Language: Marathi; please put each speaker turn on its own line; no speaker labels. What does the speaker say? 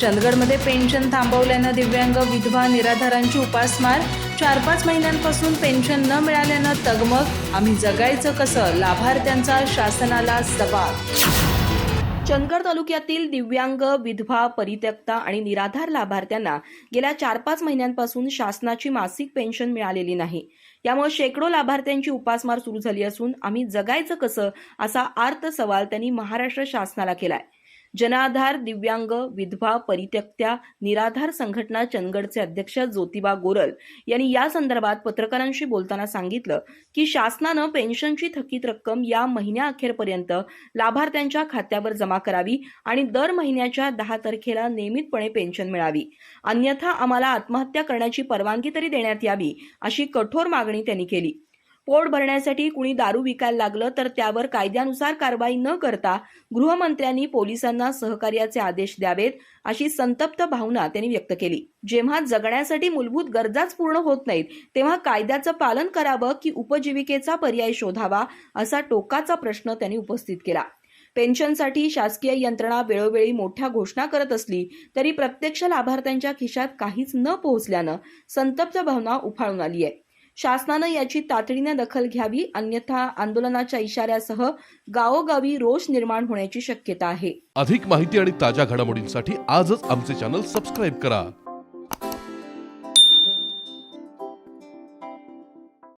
चंदगडमध्ये पेन्शन थांबवल्यानं दिव्यांग विधवा निराधारांची उपासमार. चार पाच महिन्यांपासून पेन्शन न मिळाल्यानं तगमग. आम्ही जगायचं कसं? लाभार्थ्यांचा शासनाला सवाल.
चंदगड तालुक्यातील दिव्यांग विधवा परित्यक्ता आणि निराधार लाभार्थ्यांना गेल्या चार पाच महिन्यांपासून शासनाची मासिक पेन्शन मिळालेली नाही. यामुळे शेकडो लाभार्थ्यांची उपासमार सुरू झाली असून आम्ही जगायचं कसं? असा आर्त सवाल त्यांनी महाराष्ट्र शासनाला केलाय. जनाधार दिव्यांग विधवा परित्यक्त्या निराधार संघटना चंदगडचे अध्यक्ष ज्योतिबा गोरल यांनी या संदर्भात पत्रकारांशी बोलताना सांगितलं की शासनानं पेन्शनची थकीत रक्कम या महिन्याअखेरपर्यंत लाभार्थ्यांच्या खात्यावर जमा करावी आणि दर महिन्याच्या दहा तारखेला नियमितपणे पेन्शन मिळावी. अन्यथा आम्हाला आत्महत्या करण्याची परवानगी तरी देण्यात यावी अशी कठोर मागणी त्यांनी केली. पोट भरण्यासाठी कुणी दारू विकायला लागलं तर त्यावर कायद्यानुसार कारवाई न करता गृहमंत्र्यांनी पोलिसांना सहकार्याचे आदेश द्यावेत अशी संतप्त भावना त्यांनी व्यक्त केली. जेव्हा जगण्यासाठी मूलभूत गरजाच पूर्ण होत नाहीत तेव्हा कायद्याचं पालन करावं की उपजीविकेचा पर्याय शोधावा असा टोकाचा प्रश्न त्यांनी उपस्थित केला. पेन्शनसाठी शासकीय यंत्रणा वेळोवेळी मोठ्या घोषणा करत असली तरी प्रत्यक्ष लाभार्थ्यांच्या खिशात काहीच न पोहोचल्यानं संतप्त भावना उफाळून आली आहे. शासनानं याची तातडीने दखल घ्यावी अन्यथा आंदोलनाच्या इशाऱ्यासह गावोगावी रोष निर्माण होण्याची शक्यता आहे.
अधिक माहिती आणि ताज्या घडामोडींसाठी आजच आमचे चॅनल सबस्क्राईब करा.